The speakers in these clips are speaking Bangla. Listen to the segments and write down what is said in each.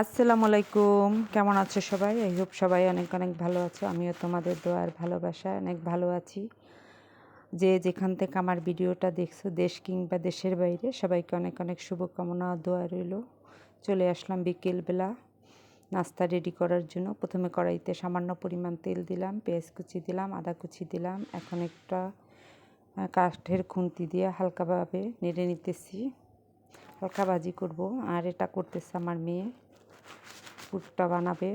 আসসালামু আলাইকুম। কেমন আছো সবাই? আই হোপ সবাই অনেক অনেক ভালো আছো। আমিও তোমাদের দোয়ার ভালোবাসায় অনেক ভালো আছি। যে যেখান থেকে আমার ভিডিওটা দেখছ, দেশ কিংবা দেশের বাইরে, সবাইকে অনেক অনেক শুভকামনা দোয়া রইল। চলে আসলাম বিকেলবেলা নাস্তা রেডি করার জন্য। প্রথমে কড়াইতে সামান্য পরিমাণ তেল দিলাম, পেঁয়াজ কুচি দিলাম, আদা কুচি দিলাম। এখন একটা কাঠের খুন্তি দিয়ে হালকাভাবে নেড়ে নিতেছি। হালকা ভাজি করব। আর এটা করতেছে আমার মেয়ে। পুরটা বানাবে।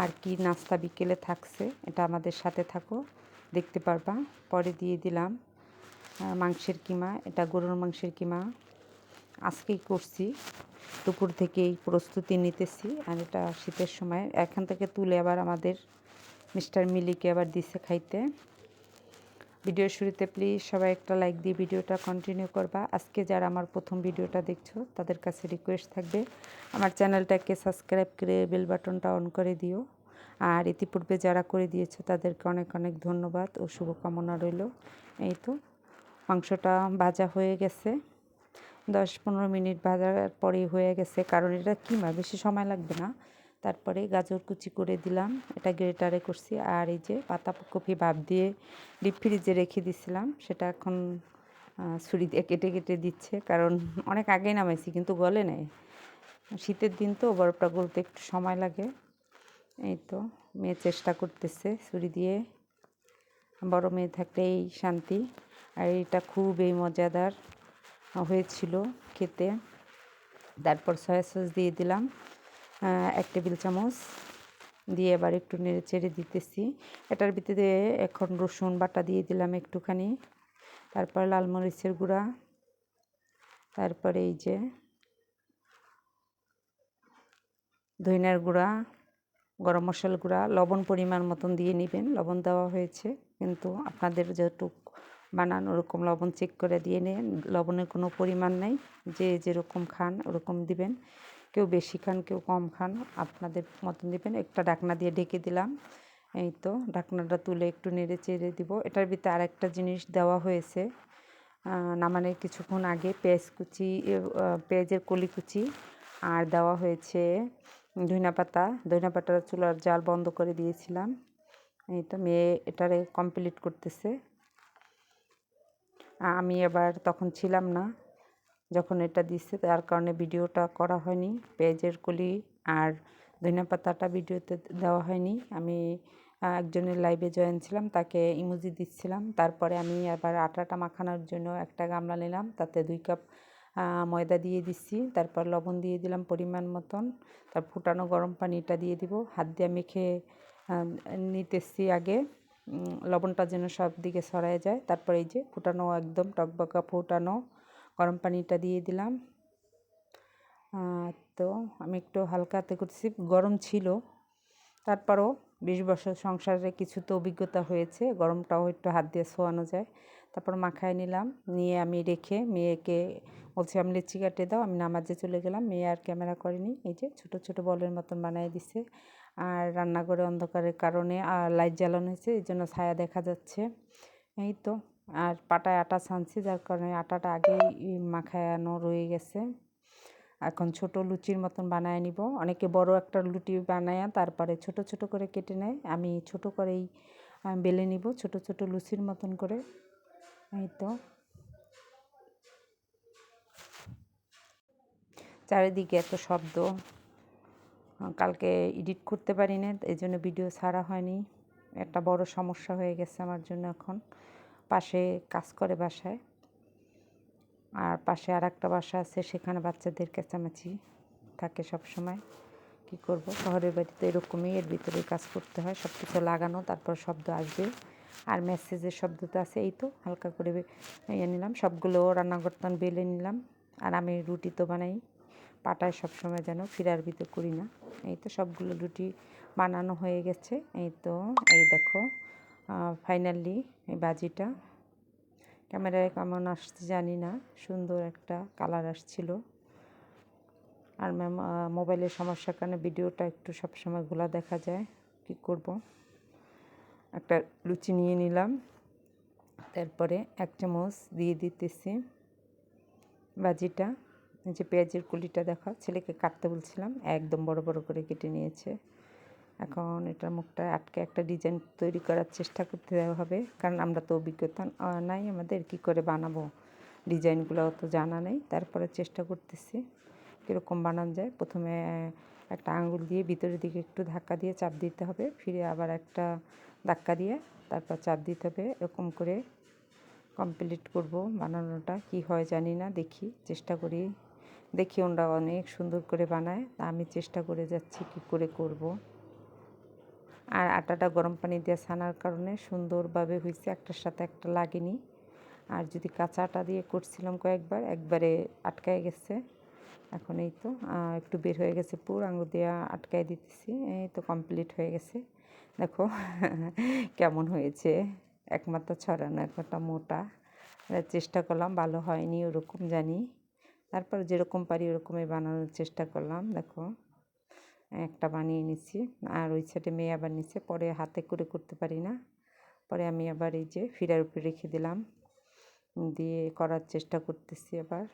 আর কি নাস্তা বিকেলে থাকছে, এটা আমাদের সাথে থাকো, দেখতে পারবা। পরে দিয়ে দিলাম মাংসের কিমা, এটা গরুর মাংসের কিমা। আজকেই করছি, দুপুর থেকেই প্রস্তুতি নিতেছি, আর এটা শীতের সময়। এখান থেকে তুলে আবার আমাদের মিস্টার মিলিকে আবার দিছে খাইতে। ভিডিও শুরুতে প্লিজ সবাই একটা লাইক দিয়ে ভিডিওটা কন্টিনিউ করবা। আজকে যারা আমার প্রথম ভিডিওটা দেখছ, তাদের কাছে রিকোয়েস্ট থাকবে, আমার চ্যানেলটাকে সাবস্ক্রাইব করে বেল বাটনটা অন করে দিও। আর ইতিপূর্বে যারা করে দিয়েছ, তাদেরকে অনেক অনেক ধন্যবাদ ও শুভকামনা রইল। এই তো, মাংসটা ভাজা হয়ে গেছে। দশ পনেরো মিনিট ভাজার পরেই হয়ে গেছে। কারণ এটা কিমা? বেশি সময় লাগবে না। তারপরে গাজর কুচি করে দিলাম, এটা গ্রেটারে করছি। আর এই যে পাতা কপি ভাপ দিয়ে ডিপ ফ্রিজে রেখে দিছিলাম, সেটা এখন ছুরি দিয়ে কেটে কেটে দিচ্ছে। কারণ অনেক আগেই নামাইছি, কিন্তু গলে নেই। শীতের দিন তো বরফটা গলতে একটু সময় লাগে। এই তো, মেয়ে চেষ্টা করতেছে ছুরি দিয়ে। বড় মেয়ে থাকলেই শান্তি। আর এটা খুবই মজাদার হয়েছিল খেতে। তারপর সয়া সস দিয়ে দিলাম। এক টেবিল চামচ দিয়ে এবার একটু নেড়ে চেড়ে দিতেছি। এটার ভিতরে এখন রসুন বাটা দিয়ে দিলাম একটুখানি, তারপর লাল মরিচের গুঁড়া, তারপরে এই যে ধইনার গুঁড়া, গরম মশলার গুঁড়া, লবণ পরিমাণ মতন দিয়ে নেবেন। লবণ দেওয়া হয়েছে, কিন্তু আপনাদের যেটুক বানান, ওরকম লবণ চেক করে দিয়ে নেন। লবণের কোনো পরিমাণ নেই, যে যেরকম খান ওরকম দিবেন। কেউ বেশি খান, কেউ কম খান, আপনাদের মতন দেবেন। একটা ডাকনা দিয়ে ঢেকে দিলাম। এই তো ঢাকনাটা তুলে একটু নেড়ে চেড়ে দিব। এটার ভিতরে আরেকটা জিনিস দেওয়া হয়েছে। নামানোর কিছুক্ষণ আগে পেঁয়াজ কুচি পেঁয়াজের কলি কুচি আর দেওয়া হয়েছে ধনিয়া পাতা। ধনিয়া পাতার চুলার জাল বন্ধ করে দিয়েছিলাম। এই তো, মেয়ে এটারে কমপ্লিট করতেছে। আমি আবার তখন ছিলাম না। যখন এটা দিচ্ছে, তার কারণে ভিডিওটা করা হয়নি। পেঁয়াজের কলি আর ধনিয়া পাতাটা ভিডিওতে দেওয়া হয়নি। আমি একজনের লাইভে জয়েন ছিলাম, তাকে ইমোজি দিচ্ছিলাম। তারপরে আমি আবার আটাটা মাখানোর জন্য একটা গামলা নিলাম, তাতে দুই কাপ ময়দা দিয়ে দিচ্ছি। তারপর লবণ দিয়ে দিলাম পরিমাণ মতন। তার ফুটানো গরম পানিটা দিয়ে দিব। হাত দিয়ে মেখে নিতেছি আগে। লবণটা যেন সব দিকে ছড়ায় যায়। তারপর এই যে ফুটানো একদম টকবকা ফুটানো গরম পানিটা দিয়ে দিলাম। তো আমি একটু হালকাতে করছি গরম ছিল। তারপরও বিশ বছর সংসারে কিছু তো অভিজ্ঞতা হয়েছে, গরমটাও একটু হাত দিয়ে শোয়ানো যায়। তারপর মাখায় নিলাম, নিয়ে আমি রেখে মেয়েকে বলছি, আমি লিচি কাটে দাও, আমি নামাজে চলে গেলাম। মেয়ে আর ক্যামেরা করেনি, এই যে ছোটো ছোটো বলের মতন বানিয়ে দিছে। আর রান্নাঘরে অন্ধকারের কারণে আর লাইট জ্বালানো হয়েছে এই জন্য ছায়া দেখা যাচ্ছে। এই তো। আর পাটায় আটা ছানছি, যার কারণে আটাটা আগেই মাখানো রয়ে গেছে। এখন ছোট লুচির মতন বানায় নিব। অনেকে বড় একটা লুটি বানায়, তারপরে ছোট ছোট করে কেটে নেয়। আমি ছোট করেই বেলে নিব, ছোট ছোট লুচির মতন করে। এই তো। চারিদিকে এত শব্দ। কালকে এডিট করতে পারি না এই জন্য ভিডিও ছাড়া হয়নি। একটা বড় সমস্যা হয়ে গেছে আমার জন্য এখন। পাশে কাজ করে বাসায়। আর পাশে আর একটা বাসা আছে, সেখানে বাচ্চাদের চেঁচামেচি থাকে সব সময় কি করব? শহরের বাড়িতে এরকমই, এর ভিতরে কাজ করতে হয় সব কিছু লাগানো, তারপর শব্দ আসবে। আর মেসেজের শব্দ তো আছে, এই তো হালকা করে ইয়ে নিলাম, সবগুলো রান্না করতাম বেলে নিলাম। আর আমি রুটি তো বানাই, পাটায় সবসময় যেন ফিরার ভিতর করি না। এই তো সবগুলো রুটি বানানো হয়ে গেছে, এই তো, এই দেখো। ফাইনালি এই বাজিটা। ক্যামেরায় কেমন আসছে জানি না, সুন্দর একটা কালার আসছিল। আর ম্যাম মোবাইলের সমস্যার কারণে ভিডিওটা একটু সবসময় গোলা দেখা যায়, কি করব? একটা লুচি নিয়ে নিলাম, তারপরে এক চামচ দিয়ে দিতেছি বাজিটা। যে পেঁয়াজের কুলিটা দেখা, ছেলেকে কাটতে বলছিলাম, একদম বড় বড় করে কেটে নিয়েছে। এখন এটার মুখটা আটকে একটা ডিজাইন তৈরি করার চেষ্টা করতে হবে, কারণ আমরা তো অভিজ্ঞতা নাই আমাদের, কি করে বানাবো? ডিজাইনগুলো তো জানা নেই, তারপরে চেষ্টা করতেছি কীরকম বানানো যায়। প্রথমে একটা আঙুল দিয়ে ভিতরের দিকে একটু ধাক্কা দিয়ে চাপ দিতে হবে, ফিরে আবার একটা ধাক্কা দিয়ে তারপর চাপ দিতে হবে। এরকম করে কমপ্লিট করব বানানোটা, কি হয় জানি না, দেখি, চেষ্টা করি। দেখি ওরা অনেক সুন্দর করে বানায় তা আমি চেষ্টা করে যাচ্ছি কি করে করব। আর আটাটা গরম পানি দিয়ে ছানার কারণে সুন্দরভাবে হয়েছে একটার সাথে একটা লাগেনি। আর যদি কাঁচা আটা দিয়ে করছিলাম কয়েকবার, একবারে আটকায় গেছে। এখন এই তো একটু বের হয়ে গেছে পুর, আঙুর দিয়ে আটকায় দিতেছি, এই তো কমপ্লিট হয়ে গেছে। দেখো, কেমন হয়েছে। একমাত্র ছড়ানো একটা মোটা। চেষ্টা করলাম, ভালো হয়নি ওরকম জানি। তারপর যেরকম পারি ওরকমই বানানোর চেষ্টা করলাম, দেখো। একটা বানিয়ে নিচ্ছি আর ওই সাইডে মেয়ে আবার নিচ্ছে পরে হাতে করে করতে পারি না। পরে আমি আবার এই যে ফিরার উপরে রেখে দিলাম। দিয়ে করার চেষ্টা করতেছি আবার।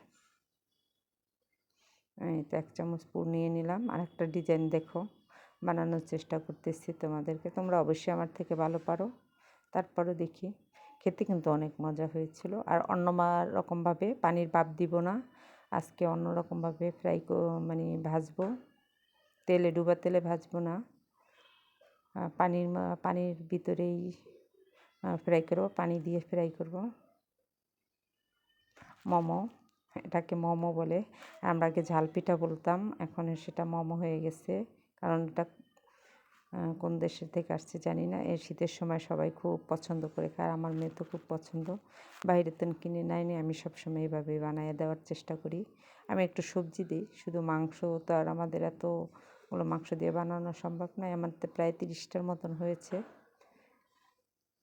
এই তো এক চামচ পুর নিয়ে নিলাম। আর একটা ডিজাইন দেখো। বানানোর চেষ্টা করতেছি তোমাদেরকে। তোমরা অবশ্যই আমার থেকে ভালো পারো। তারপরও দেখি। খেতে কিন্তু অনেক মজা হয়েছিল। আর অন্য রকমভাবে, পানির ভাপ দিব না। আজকে অন্য রকমভাবে ফ্রাই মানে ভাজবো। তেলে ডুবা তেলে ভাজবো না। পানির পানির ভিতরেই ফ্রাই করব, পানি দিয়ে ফ্রাই করব। মোমো, এটাকে মোমো বলে। আমরা আগে ঝাল পিঠা বলতাম, এখন সেটা মোমো হয়ে গেছে। কারণ এটা কোন দেশের থেকে আসছে জানি না। এই শীতের সময় সবাই খুব পছন্দ করে খায় আমার মেয়ে তো খুব পছন্দ। বাইরে তো কিনে নেয়নি আমি সবসময় এইভাবে বানিয়ে দেওয়ার চেষ্টা করি। আমি একটু সবজি দিই, শুধু মাংস তো আর আমাদের এতগুলো মাংস দিয়ে বানানো সম্ভব নয়। আমার তো প্রায় তিরিশটার মতন হয়েছে।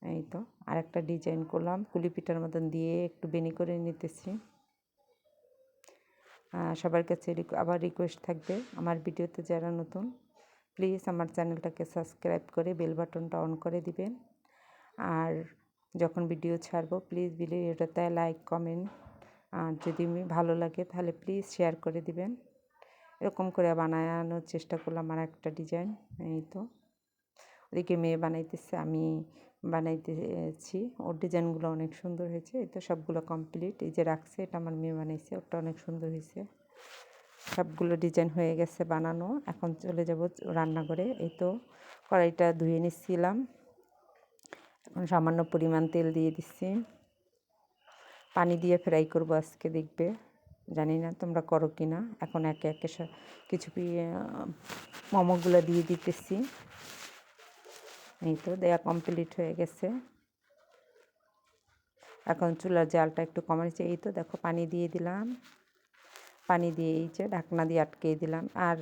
এই তো আর একটা ডিজাইন করলাম। কুলি পিঠার মতন দিয়ে একটু বেনি করে নিতেছি। সবার কাছে আবার রিকোয়েস্ট থাকবে আমার ভিডিওতে যারা নতুন প্লিজ আমার চ্যানেলটাকে সাবস্ক্রাইব করে বেল বাটনটা অন করে দিবেন। আর যখন ভিডিও ছাড়বো প্লিজ ভিডিওটাতে লাইক কমেন্ট আর যদি ভালো লাগে তাহলে প্লিজ শেয়ার করে দিবেন। এরকম করে বানানোর চেষ্টা করলাম আর একটা ডিজাইন, এই তো। ওদিকে মেয়ে বানাইতেছে, আমি বানাইতেছি। ওর ডিজাইনগুলো অনেক সুন্দর হয়েছে, এই তো সবগুলো কমপ্লিট। এই যে রাখছে, এটা আমার মেয়ে বানাইছে ওটা অনেক সুন্দর হয়েছে। সবগুলো ডিজাইন হয়ে গেছে বানানো। এখন চলে যাব রান্নাঘরে, এই তো কড়াইটা ধুয়ে নিচ্ছিলাম। এখন সামান্য পরিমাণ তেল দিয়ে দিচ্ছি। পানি দিয়ে ফ্রাই করব আজকে, দেখবে। জানি না তোমরা করো কি না। এখন একে একে কিছু মোমোগুলো দিয়ে দিতেছি। এই তো দেয়া কমপ্লিট হয়ে গেছে। এখন চুলার জালটা একটু কমাইছে। এই তো দেখো পানি দিয়ে দিলাম। পানি দিয়ে এই যে ঢাকনা দিয়ে আটকে দিলাম। আর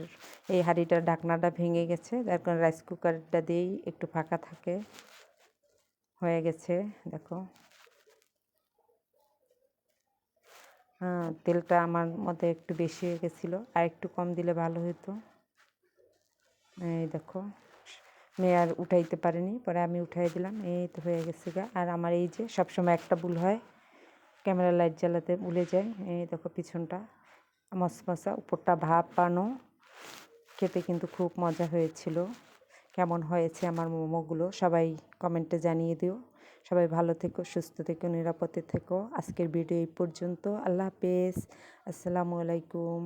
এই হাঁড়িটার ঢাকনাটা ভেঙে গেছে। যার রাইস কুকারটা দিয়েই একটু ফাঁকা থাকে। হয়ে গেছে। দেখো হ্যাঁ তেলটা আমার মধ্যে একটু বেশি হয়ে গেছিল, আর একটু কম দিলে ভালো হতো এই দেখো মেয়ে আর উঠাইতে পারেনি, পরে আমি উঠাই দিলাম, এই তো হয়ে গেছে গা। আর আমার এই যে সবসময় একটা ভুল হয়, ক্যামেরা লাইট জ্বালাতে ভুলে যায় এই দেখো পিছনটা, মশমশা, উপরটা ভাপ পানো, খেতে কিন্তু খুব মজা হয়েছিল। কেমন হয়েছে আমার মোমোগুলো সবাই কমেন্টে জানিয়ে দিও। সবাই ভালো থেকো, সুস্থ থেকো, নিরাপদে থেকো। আজকের ভিডিও এই পর্যন্ত। আল্লাহ হাফেজ। আসসালামু আলাইকুম।